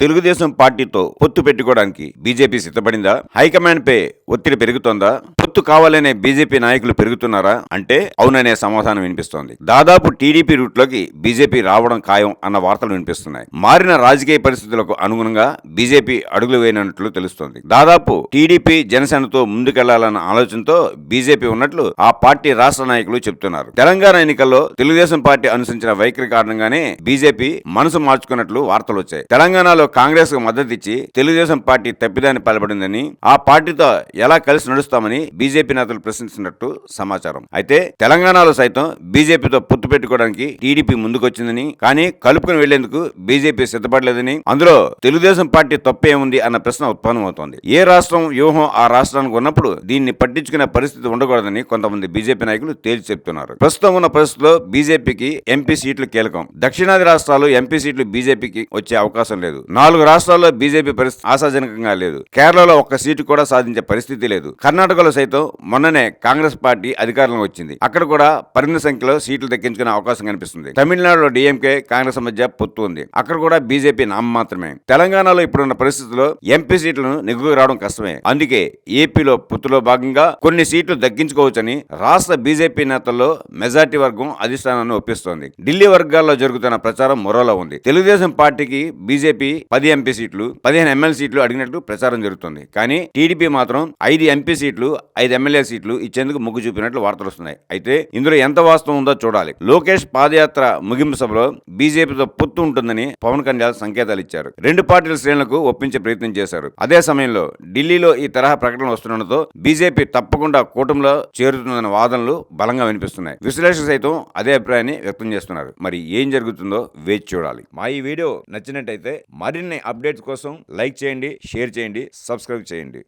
తెలుగుదేశం పార్టీతో పొత్తు పెట్టుకోవడానికి బీజేపీ సిద్ధపడిందా? హైకమాండ్ పై ఒత్తిడి పెరుగుతోందా? పొత్తు కావాలనే బీజేపీ నాయకులు పెరుగుతున్నారా? అంటే అవుననే సమాధానం వినిపిస్తోంది. దాదాపు టీడీపీ రూట్లోకి బీజేపీ రావడం ఖాయం అన్న వార్తలు వినిపిస్తున్నాయి. మారిన రాజకీయ పరిస్థితులకు అనుగుణంగా బీజేపీ అడుగులు వేయనట్లు తెలుస్తోంది. దాదాపు టీడీపీ జనసేనతో ముందుకెళ్ళాలన్న ఆలోచనతో బీజేపీ ఉన్నట్లు ఆ పార్టీ రాష్ట్ర నాయకులు చెబుతున్నారు. తెలంగాణ ఎన్నికల్లో తెలుగుదేశం పార్టీ అనుసరించిన వైఖరి కారణంగానే బీజేపీ మనసు మార్చుకున్నట్లు వార్తలు వచ్చాయి. తెలంగాణలో కాంగ్రెస్కు మద్దతు ఇచ్చి తెలుగుదేశం పార్టీ తప్పిదాన్ని పాల్పడిందని ఆ పార్టీతో ఎలా కలిసి నడుస్తామని బీజేపీ నేతలు ప్రశ్నిస్తున్నట్టు సమాచారం. అయితే తెలంగాణలో సైతం బీజేపీతో పొత్తు పెట్టుకోవడానికి టీడీపీ ముందుకొచ్చిందని కానీ కలుపుకుని వెళ్ళేందుకు బీజేపీ సిద్ధపడలేదని అందులో తెలుగుదేశం పార్టీ తప్పేముంది అన్న ప్రశ్న ఉత్పన్నమవుతోంది. ఏ రాష్ట్రం వ్యూహం ఆ రాష్ట్రానికి ఉన్నప్పుడు దీన్ని పట్టించుకునే పరిస్థితి ఉండకూడదని కొంతమంది బీజేపీ నాయకులు తేల్చి చెప్తున్నారు. ప్రస్తుతం ఉన్న పరిస్థితిలో బీజేపీకి ఎంపీ సీట్లు కీలకం. దక్షిణాది రాష్ట్రాలు ఎంపీ సీట్లు బీజేపీకి వచ్చే అవకాశం లేదు. నాలుగు రాష్ట్రాల్లో బీజేపీ పరిస్థితి ఆశాజనకంగా లేదు. కేరళలో ఒక్క సీటు కూడా సాధించే పరిస్థితి లేదు. కర్ణాటకలో సైతం మొన్ననే కాంగ్రెస్ పార్టీ అధికారంలో వచ్చింది. అక్కడ కూడా పరిమిత సంఖ్యలో సీట్లు దక్కించుకునే అవకాశం కనిపిస్తుంది. తమిళనాడులో డీఎంకే కాంగ్రెస్ మధ్య పొత్తు ఉంది. అక్కడ కూడా బీజేపీ నామ మాత్రమే. తెలంగాణలో ఇప్పుడున్న పరిస్థితుల్లో ఎంపీ సీట్లను నెగ్గుకు రావడం కష్టమే. అందుకే ఏపీలో పొత్తులో భాగంగా కొన్ని సీట్లు దక్కించుకోవచ్చని రాష్ట్ర బీజేపీ నేతల్లో మెజార్టీ వర్గం అధిష్టానాన్ని ఒప్పిస్తోంది. ఢిల్లీ వర్గాల్లో జరుగుతున్న ప్రచారం మొరలో ఉంది. తెలుగుదేశం పార్టీకి బీజేపీ పది ఎంపీ సీట్లు పదిహేను ఎమ్మెల్యే సీట్లు అడిగినట్లు ప్రచారం జరుగుతుంది. కానీ టీడీపీ మాత్రం ఐదు ఎంపీ సీట్లు ఐదు ఎమ్మెల్యే సీట్లు ఇచ్చేందుకు మొగ్గు చూపినట్లు వార్తలు వస్తున్నాయి. అయితే ఇందులో ఎంత వాస్తవం ఉందో చూడాలి. లోకేష్ పాదయాత్ర ముగింపు సభలో బీజేపీతో పొత్తు ఉంటుందని పవన్ కళ్యాణ్ సంకేతాలు ఇచ్చారు. రెండు పార్టీల శ్రేణులకు ఒప్పించే ప్రయత్నం చేశారు. అదే సమయంలో ఢిల్లీలో ఈ తరహా ప్రకటనలు వస్తుండటంతో బీజేపీ తప్పకుండా కూటమిలో చేరుతుందన్న వాదనలు బలంగా వినిపిస్తున్నాయి. విశ్లేషకులు సైతం అదే అభిప్రాయాన్ని వ్యక్తం చేస్తున్నారు. మరి ఏం జరుగుతుందో వేచి చూడాలి. మా ఈ వీడియో నచ్చినట్టయితే మరి మరిన్ని అప్డేట్స్ కోసం లైక్ చేయండి షేర్ చేయండి సబ్స్క్రైబ్ చేయండి.